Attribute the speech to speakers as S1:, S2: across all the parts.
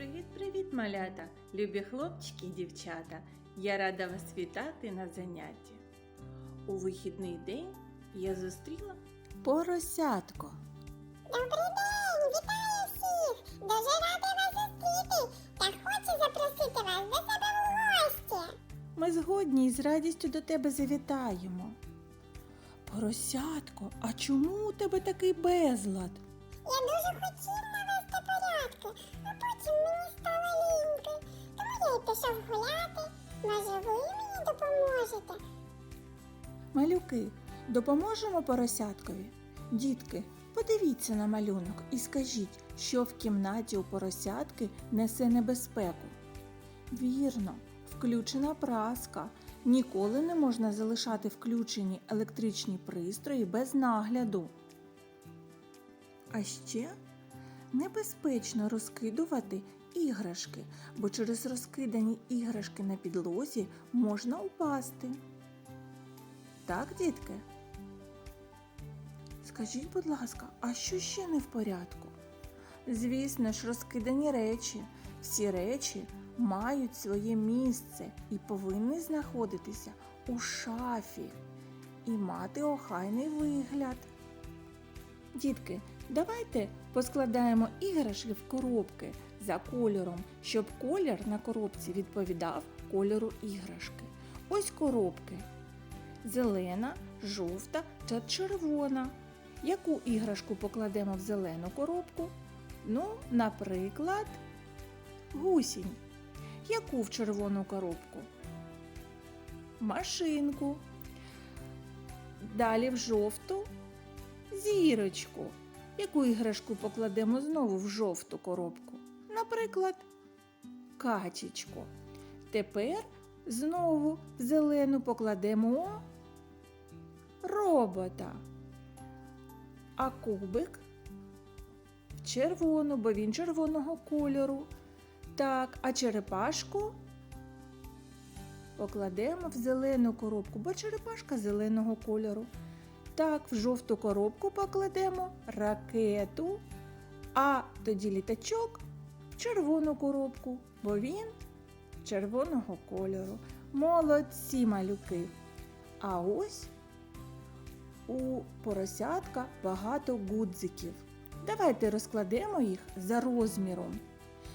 S1: Привіт-привіт, малята, любі хлопчики і дівчата. Я рада вас вітати на занятті. У вихідний день я зустріла поросятко.
S2: Добрий день! Вітаю всіх! Дуже рада вас зустріти та хочу запросити вас до себе в гості.
S1: Ми згодні і з радістю до тебе завітаємо. Поросятко, а чому у тебе такий безлад?
S2: Я дуже хотів я гуляти. Може, ви мені допоможете?
S1: Малюки, допоможемо поросяткові? Дітки, подивіться на малюнок і скажіть, що в кімнаті у поросятки несе небезпеку. Вірно, включена праска. Ніколи не можна залишати включені електричні пристрої без нагляду. А ще небезпечно розкидувати іграшки, бо через розкидані іграшки на підлозі можна упасти. Так, дітки? Скажіть, будь ласка, а що ще не в порядку? Звісно ж, розкидані речі. Всі речі мають своє місце і повинні знаходитися у шафі і мати охайний вигляд. Дітки, давайте поскладаємо іграшки в коробки за кольором, щоб колір на коробці відповідав кольору іграшки. Ось коробки зелена, жовта та червона. Яку іграшку покладемо в зелену коробку? Ну, наприклад, гусінь. Яку в червону коробку? Машинку. Далі в жовту зірочку. Яку іграшку покладемо знову в жовту коробку? Наприклад, качечку. Тепер знову в зелену покладемо робота. А кубик в червону, бо він червоного кольору. Так, а черепашку покладемо в зелену коробку, бо черепашка зеленого кольору. Так, в жовту коробку покладемо ракету, а тоді літачок червону коробку, бо він червоного кольору. Молодці малюки. А ось у поросятка багато гудзиків. Давайте розкладемо їх за розміром.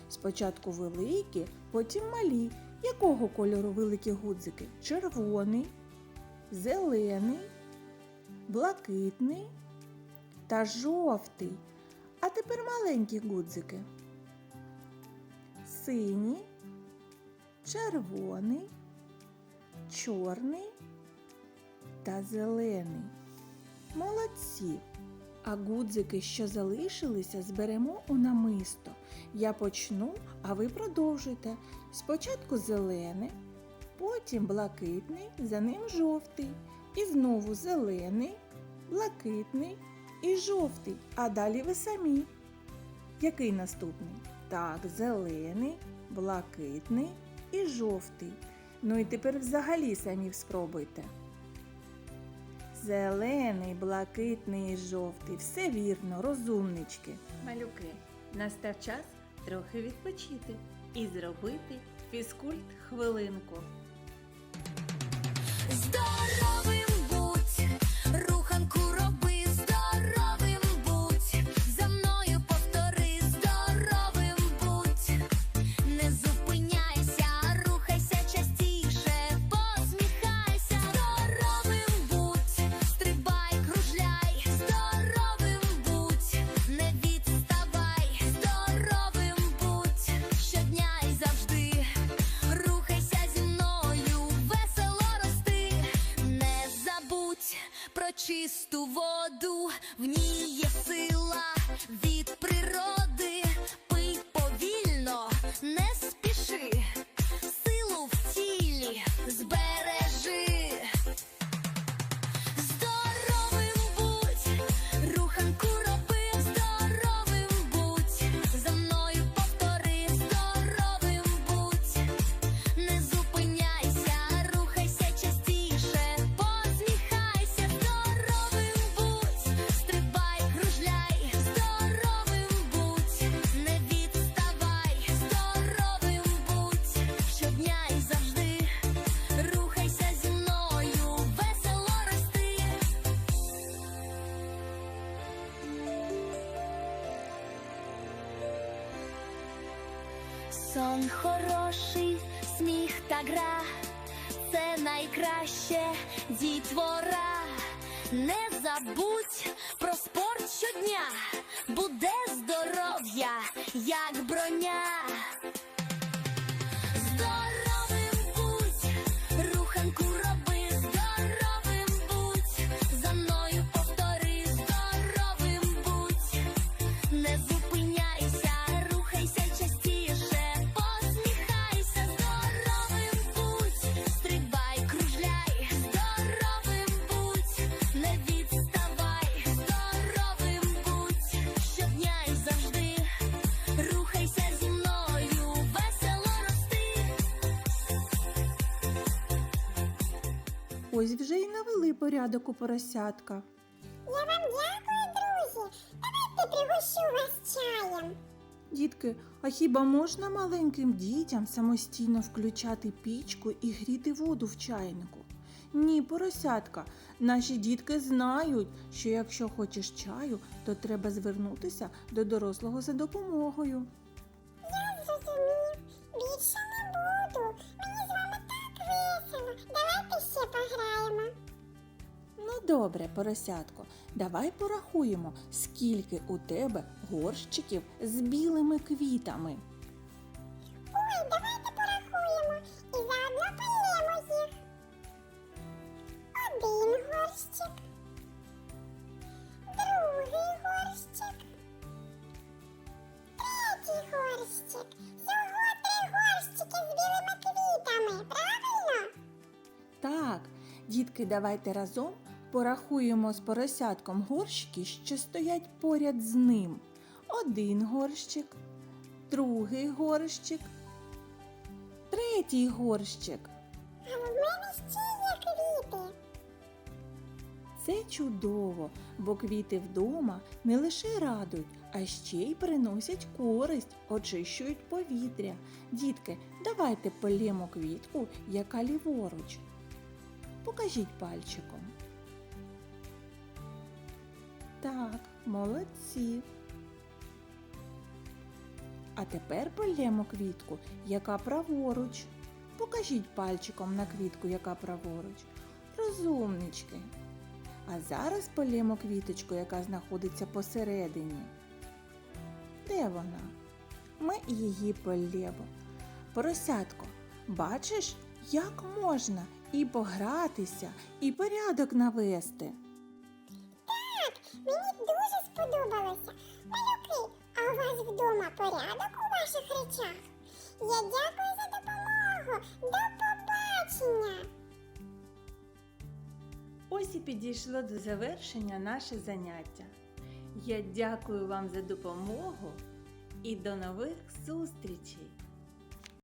S1: Спочатку великі, потім малі. Якого кольору великі гудзики? Червоний, зелений, блакитний та жовтий. А тепер маленькі гудзики. Синій, червоний, чорний та зелений. Молодці! А гудзики, що залишилися, зберемо у намисто. Я почну, а ви продовжуйте. Спочатку зелений, потім блакитний, за ним жовтий. І знову зелений, блакитний і жовтий. А далі ви самі. Який наступний? Так, зелений, блакитний і жовтий. Ну і тепер взагалі самі спробуйте. Зелений, блакитний і жовтий. Все вірно, розумнички. Малюки, настав час трохи відпочити і зробити фізкульт хвилинку.
S3: Здоровим про чисту воду, в ній є сила сон хороший, сміх та гра, це найкраще дітвора. Не забудь про спорт щодня, буде здоров'я, як броня.
S1: Ось вже й навели порядок у поросятка.
S2: Я вам дякую, друзі. Давайте пригощу вас чаєм.
S1: Дітки, а хіба можна маленьким дітям самостійно включати пічку і гріти воду в чайнику? Ні, поросятка, наші дітки знають, що якщо хочеш чаю, то треба звернутися до дорослого за допомогою. Добре, поросятко, давай порахуємо, скільки у тебе горщиків з білими квітами.
S2: Ой, давайте порахуємо і заодно поїмо їх. Один горщик. Другий горщик. Третій горщик. Всього три горщики з білими квітами. Правильно?
S1: Так, дітки, давайте разом порахуємо з поросятком горщики, що стоять поряд з ним. Один горщик, другий горщик, третій горщик.
S2: А в мене ще є квіти.
S1: Це чудово, бо квіти вдома не лише радують, а ще й приносять користь, очищують повітря. Дітки, давайте полємо квітку, яка ліворуч. Покажіть пальчиком. Так, молодці. А тепер полємо квітку, яка праворуч. Покажіть пальчиком на квітку, яка праворуч. Розумнички. А зараз полємо квіточку, яка знаходиться посередині. Де вона? Ми її полємо. Поросятко, бачиш, як можна і погратися, і порядок навести.
S2: Сподобалося. Малюки, а у вас вдома порядок у ваших речах? Я дякую за допомогу. До побачення.
S1: Ось і підійшло до завершення наше заняття. Я дякую вам за допомогу і до нових зустрічей!